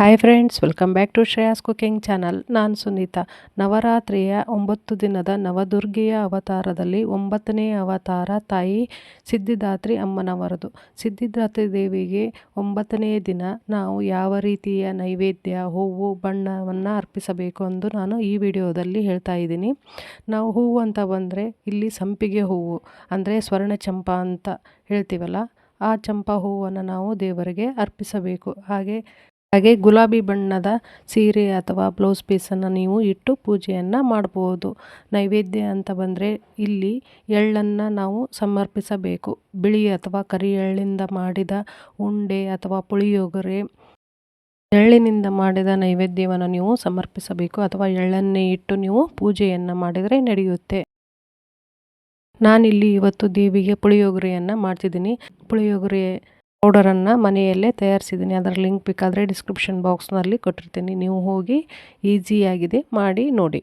Hi friends welcome back to Shreyas cooking channel ನಾನು ಸುನೀತಾ. ನವರಾತ್ರಿಯ ಒಂಬತ್ತು ದಿನದ ನವದುರ್ಗೆಯ ಅವತಾರದಲ್ಲಿ ಒಂಬತ್ತನೇ ಅವತಾರ ತಾಯಿ ಸಿದ್ಧಿದಾತ್ರಿ ಅಮ್ಮನವರದು. ಸಿದ್ಧಿದಾತ್ರಿ ದೇವಿಗೆ ಒಂಬತ್ತನೇ ದಿನ. ನಾವು ಯಾವ ರೀತಿಯ ನೈವೇದ್ಯ, ಹೂವು, ಬಣ್ಣವನ್ನು ಅರ್ಪಿಸಬೇಕು ಎಂದು ನಾನು ಈ ವಿಡಿಯೋದಲ್ಲಿ ಹೇಳ್ತಾ ಇದ್ದೀನಿ. ನಾವು ಹೂವು ಅಂತ ಬಂದರೆ ಇಲ್ಲಿ ಸಂಪಿಗೆ ಹೂವು, ಅಂದರೆ ಸ್ವರ್ಣ ಚಂಪಾ ಅಂತ ಹೇಳ್ತೀವಲ್ಲ, ಆ ಚಂಪಾ ಹೂವನ್ನು ನಾವು ದೇವರಿಗೆ ಅರ್ಪಿಸಬೇಕು. ಹಾಗೆ ಹಾಗೆ ಗುಲಾಬಿ ಬಣ್ಣದ ಸೀರೆ ಅಥವಾ ಬ್ಲೌಸ್ ಪೀಸನ್ನು ನೀವು ಇಟ್ಟು ಪೂಜೆಯನ್ನು ಮಾಡಬಹುದು ನೈವೇದ್ಯ ಅಂತ ಬಂದರೆ ಇಲ್ಲಿ ಎಳ್ಳನ್ನು ನಾವು ಸಮರ್ಪಿಸಬೇಕು. ಬಿಳಿ ಅಥವಾ ಕರಿ ಎಳ್ಳಿಂದ ಮಾಡಿದ ಉಂಡೆ ಅಥವಾ ಪುಳಿಯೋಗರೆ, ಎಳ್ಳಿನಿಂದ ಮಾಡಿದ ನೈವೇದ್ಯವನ್ನು ನೀವು ಸಮರ್ಪಿಸಬೇಕು ಅಥವಾ ಎಳ್ಳನ್ನೇ ಇಟ್ಟು ನೀವು ಪೂಜೆಯನ್ನು ಮಾಡಿದರೆ ನಡೆಯುತ್ತೆ. ನಾನಿಲ್ಲಿ ಇವತ್ತು ದೇವಿಗೆ ಪುಳಿಯೋಗರೆಯನ್ನು ಮಾಡ್ತಿದ್ದೀನಿ. ಪುಳಿಯೋಗರೆ ಪೌಡರನ್ನು ಮನೆಯಲ್ಲೇ ತಯಾರಿಸಿದ್ದೀನಿ. ಅದರ ಲಿಂಕ್ ಬೇಕಾದರೆ ಡಿಸ್ಕ್ರಿಪ್ಷನ್ ಬಾಕ್ಸ್ನಲ್ಲಿ ಕೊಟ್ಟಿರ್ತೀನಿ. ನೀವು ಹೋಗಿ ಈಸಿಯಾಗಿದೆ ಮಾಡಿ ನೋಡಿ.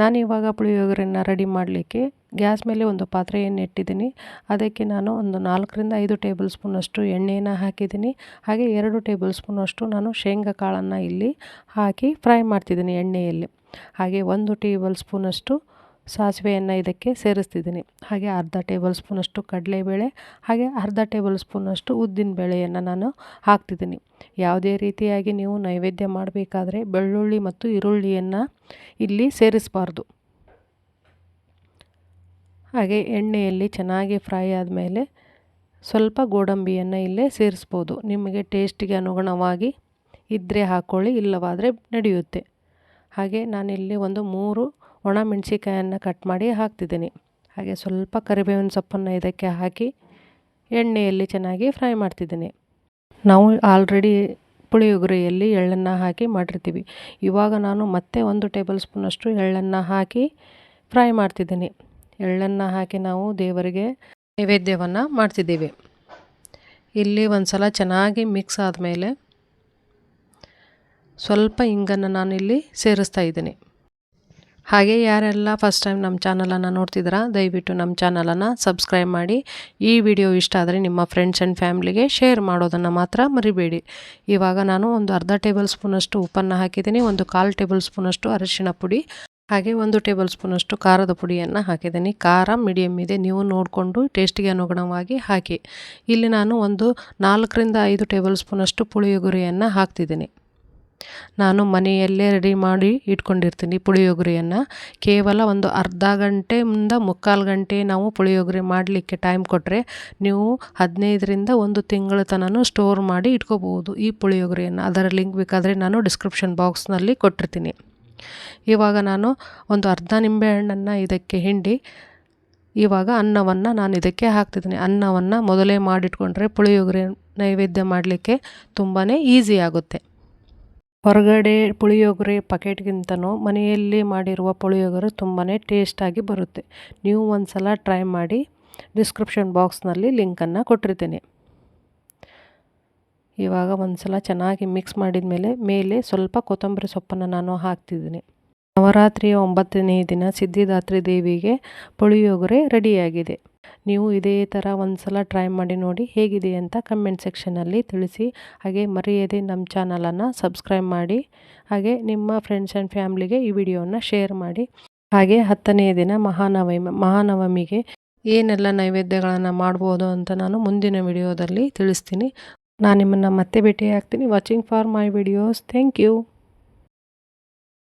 ನಾನು ಇವಾಗ ಪುಳಿಯೋಗರೆಯನ್ನು ರೆಡಿ ಮಾಡಲಿಕ್ಕೆ ಗ್ಯಾಸ್ ಮೇಲೆ ಒಂದು ಪಾತ್ರೆಯನ್ನು ಇಟ್ಟಿದ್ದೀನಿ. ಅದಕ್ಕೆ ನಾನು ಒಂದು ನಾಲ್ಕರಿಂದ ಐದು ಟೇಬಲ್ ಸ್ಪೂನಷ್ಟು ಎಣ್ಣೆಯನ್ನು ಹಾಕಿದ್ದೀನಿ. ಹಾಗೆ ಎರಡು ಟೇಬಲ್ ಸ್ಪೂನಷ್ಟು ನಾನು ಶೇಂಗಾ ಕಾಳನ್ನು ಇಲ್ಲಿ ಹಾಕಿ ಫ್ರೈ ಮಾಡ್ತಿದ್ದೀನಿ ಎಣ್ಣೆಯಲ್ಲಿ. ಹಾಗೆ ಒಂದು ಟೇಬಲ್ ಸ್ಪೂನಷ್ಟು ಸಾಸಿವೆಯನ್ನು ಇದಕ್ಕೆ ಸೇರಿಸ್ತಿದ್ದೀನಿ. ಹಾಗೆ ಅರ್ಧ ಟೇಬಲ್ ಸ್ಪೂನಷ್ಟು ಕಡಲೆಬೇಳೆ, ಹಾಗೆ ಅರ್ಧ ಟೇಬಲ್ ಸ್ಪೂನಷ್ಟು ಉದ್ದಿನ ಬೇಳೆಯನ್ನು ನಾನು ಹಾಕ್ತಿದ್ದೀನಿ. ಯಾವುದೇ ರೀತಿಯಾಗಿ ನೀವು ನೈವೇದ್ಯ ಮಾಡಬೇಕಾದ್ರೆ ಬೆಳ್ಳುಳ್ಳಿ ಮತ್ತು ಈರುಳ್ಳಿಯನ್ನು ಇಲ್ಲಿ ಸೇರಿಸಬಾರ್ದು. ಹಾಗೆ ಎಣ್ಣೆಯಲ್ಲಿ ಚೆನ್ನಾಗಿ ಫ್ರೈ ಆದಮೇಲೆ ಸ್ವಲ್ಪ ಗೋಡಂಬಿಯನ್ನು ಇಲ್ಲೇ ಸೇರಿಸ್ಬೋದು. ನಿಮಗೆ ಟೇಸ್ಟಿಗೆ ಅನುಗುಣವಾಗಿ ಇದ್ದರೆ ಹಾಕ್ಕೊಳ್ಳಿ ಇಲ್ಲವಾದರೆ ನಡೆಯುತ್ತೆ. ಹಾಗೆ ನಾನಿಲ್ಲಿ ಒಂದು ಮೂರು ಒಣ ಮೆಣಸಿಕಾಯನ್ನು ಕಟ್ ಮಾಡಿ ಹಾಕ್ತಿದ್ದೀನಿ. ಹಾಗೆ ಸ್ವಲ್ಪ ಕರಿಬೇವಿನ ಸೊಪ್ಪನ್ನು ಇದಕ್ಕೆ ಹಾಕಿ ಎಣ್ಣೆಯಲ್ಲಿ ಚೆನ್ನಾಗಿ ಫ್ರೈ ಮಾಡ್ತಿದ್ದೀನಿ. ನಾವು ಆಲ್ರೆಡಿ ಪುಳಿಯೋಗರೆಯಲ್ಲಿ ಎಳ್ಳನ್ನು ಹಾಕಿ ಮಾಡಿರ್ತೀವಿ. ಇವಾಗ ನಾನು ಮತ್ತೆ ಒಂದು ಟೇಬಲ್ ಸ್ಪೂನಷ್ಟು ಎಳ್ಳನ್ನು ಹಾಕಿ ಫ್ರೈ ಮಾಡ್ತಿದ್ದೀನಿ. ಎಳ್ಳನ್ನು ಹಾಕಿ ನಾವು ದೇವರಿಗೆ ನೈವೇದ್ಯವನ್ನು ಮಾಡ್ತಿದ್ದೀವಿ. ಇಲ್ಲಿ ಒಂದು ಸಲ ಚೆನ್ನಾಗಿ ಮಿಕ್ಸ್ ಆದಮೇಲೆ ಸ್ವಲ್ಪ ಇಂಗನ್ನು ಇಲ್ಲಿ ಸೇರಿಸ್ತಾ ಇದ್ದೀನಿ. ಹಾಗೆ ಯಾರೆಲ್ಲ ಫಸ್ಟ್ ಟೈಮ್ ನಮ್ಮ ಚಾನಲನ್ನು ನೋಡ್ತಿದ್ದೀರಾ, ದಯವಿಟ್ಟು ನಮ್ಮ ಚಾನಲನ್ನು ಸಬ್ಸ್ಕ್ರೈಬ್ ಮಾಡಿ. ಈ ವಿಡಿಯೋ ಇಷ್ಟ ಆದರೆ ನಿಮ್ಮ ಫ್ರೆಂಡ್ಸ್ ಆ್ಯಂಡ್ ಫ್ಯಾಮ್ಲಿಗೆ ಶೇರ್ ಮಾಡೋದನ್ನು ಮಾತ್ರ ಮರಿಬೇಡಿ. ಇವಾಗ ನಾನು ಒಂದು ಅರ್ಧ ಟೇಬಲ್ ಸ್ಪೂನಷ್ಟು ಉಪ್ಪನ್ನು ಹಾಕಿದ್ದೀನಿ, ಒಂದು ಕಾಲು ಟೇಬಲ್ ಸ್ಪೂನಷ್ಟು ಅರಿಶಿಣ ಪುಡಿ, ಹಾಗೆ ಒಂದು ಟೇಬಲ್ ಸ್ಪೂನಷ್ಟು ಖಾರದ ಪುಡಿಯನ್ನು ಹಾಕಿದ್ದೀನಿ. ಖಾರ ಮೀಡಿಯಮ್ ಇದೆ, ನೀವು ನೋಡಿಕೊಂಡು ಟೇಸ್ಟಿಗೆ ಅನುಗುಣವಾಗಿ ಹಾಕಿ. ಇಲ್ಲಿ ನಾನು ಒಂದು ನಾಲ್ಕರಿಂದ ಐದು ಟೇಬಲ್ ಸ್ಪೂನಷ್ಟು ಪುಳಿಯೋಗರಿಯನ್ನು ಹಾಕ್ತಿದ್ದೀನಿ. ನಾನು ಮನೆಯಲ್ಲೇ ರೆಡಿ ಮಾಡಿ ಇಟ್ಕೊಂಡಿರ್ತೀನಿ ಪುಳಿಯೋಗರೆಯನ್ನು. ಕೇವಲ ಒಂದು ಅರ್ಧ ಗಂಟೆಯಿಂದ ಮುಕ್ಕಾಲು ಗಂಟೆ ನಾವು ಪುಳಿಯೋಗರೆ ಮಾಡಲಿಕ್ಕೆ ಟೈಮ್ ಕೊಟ್ಟರೆ ನೀವು ಹದಿನೈದರಿಂದ ಒಂದು ತಿಂಗಳ ತನಕ ಸ್ಟೋರ್ ಮಾಡಿ ಇಟ್ಕೋಬೋದು ಈ ಪುಳಿಯೋಗರೆಯನ್ನು. ಅದರ ಲಿಂಕ್ ಬೇಕಾದರೆ ನಾನು ಡಿಸ್ಕ್ರಿಪ್ಷನ್ ಬಾಕ್ಸ್ನಲ್ಲಿ ಕೊಟ್ಟಿರ್ತೀನಿ. ಇವಾಗ ನಾನು ಒಂದು ಅರ್ಧ ನಿಂಬೆಹಣ್ಣನ್ನು ಇದಕ್ಕೆ ಹಿಂಡಿ, ಇವಾಗ ಅನ್ನವನ್ನು ನಾನು ಇದಕ್ಕೆ ಹಾಕ್ತಿದ್ದೀನಿ. ಅನ್ನವನ್ನು ಮೊದಲೇ ಮಾಡಿಟ್ಕೊಂಡ್ರೆ ಪುಳಿಯೋಗರೆ ನೈವೇದ್ಯ ಮಾಡಲಿಕ್ಕೆ ತುಂಬಾ ಈಸಿ ಆಗುತ್ತೆ. ಹೊರಗಡೆ ಪುಳಿಯೋಗರೆ ಪಕೆಟ್ಗಿಂತನೂ ಮನೆಯಲ್ಲಿ ಮಾಡಿರುವ ಪುಳಿಯೋಗರೆ ತುಂಬಾ ಟೇಸ್ಟಾಗಿ ಬರುತ್ತೆ. ನೀವು ಒಂದು ಸಲ ಟ್ರೈ ಮಾಡಿ ಡಿಸ್ಕ್ರಿಪ್ಷನ್ ಬಾಕ್ಸ್ನಲ್ಲಿ ಲಿಂಕನ್ನು ಕೊಟ್ಟಿರ್ತೀನಿ. ಇವಾಗ ಒಂದು ಸಲ ಚೆನ್ನಾಗಿ ಮಿಕ್ಸ್ ಮಾಡಿದ ಮೇಲೆ ಮೇಲೆ ಸ್ವಲ್ಪ ಕೊತ್ತಂಬರಿ ಸೊಪ್ಪನ್ನು ನಾನು ಹಾಕ್ತಿದ್ದೀನಿ. ನವರಾತ್ರಿಯ ಒಂಬತ್ತನೇ ದಿನ ಸಿದ್ಧಿದಾತ್ರಿ ದೇವಿಗೆ ಪುಳಿಯೋಗರೆ ರೆಡಿಯಾಗಿದೆ ನೀವು ಇದೇ ಥರ ಒಂದು ಸಲ ಟ್ರೈ ಮಾಡಿ ನೋಡಿ ಹೇಗಿದೆ ಅಂತ ಕಮೆಂಟ್ ಸೆಕ್ಷನಲ್ಲಿ ತಿಳಿಸಿ. ಹಾಗೆ ಮರೆಯದೆ ನಮ್ಮ ಚಾನಲನ್ನು ಸಬ್ಸ್ಕ್ರೈಬ್ ಮಾಡಿ. ಹಾಗೆ ನಿಮ್ಮ ಫ್ರೆಂಡ್ಸ್ ಆ್ಯಂಡ್ ಫ್ಯಾಮ್ಲಿಗೆ ಈ ವಿಡಿಯೋನ ಶೇರ್ ಮಾಡಿ. ಹಾಗೆ ಹತ್ತನೇ ದಿನ ಮಹಾನವಮಿ, ಮಹಾನವಮಿಗೆ ಏನೆಲ್ಲ ನೈವೇದ್ಯಗಳನ್ನು ಮಾಡ್ಬೋದು ಅಂತ ನಾನು ಮುಂದಿನ ವಿಡಿಯೋದಲ್ಲಿ ತಿಳಿಸ್ತೀನಿ. ನಾನು ನಿಮ್ಮನ್ನು ಮತ್ತೆ ಭೇಟಿ ಆಗ್ತೀನಿ watching for my videos thank you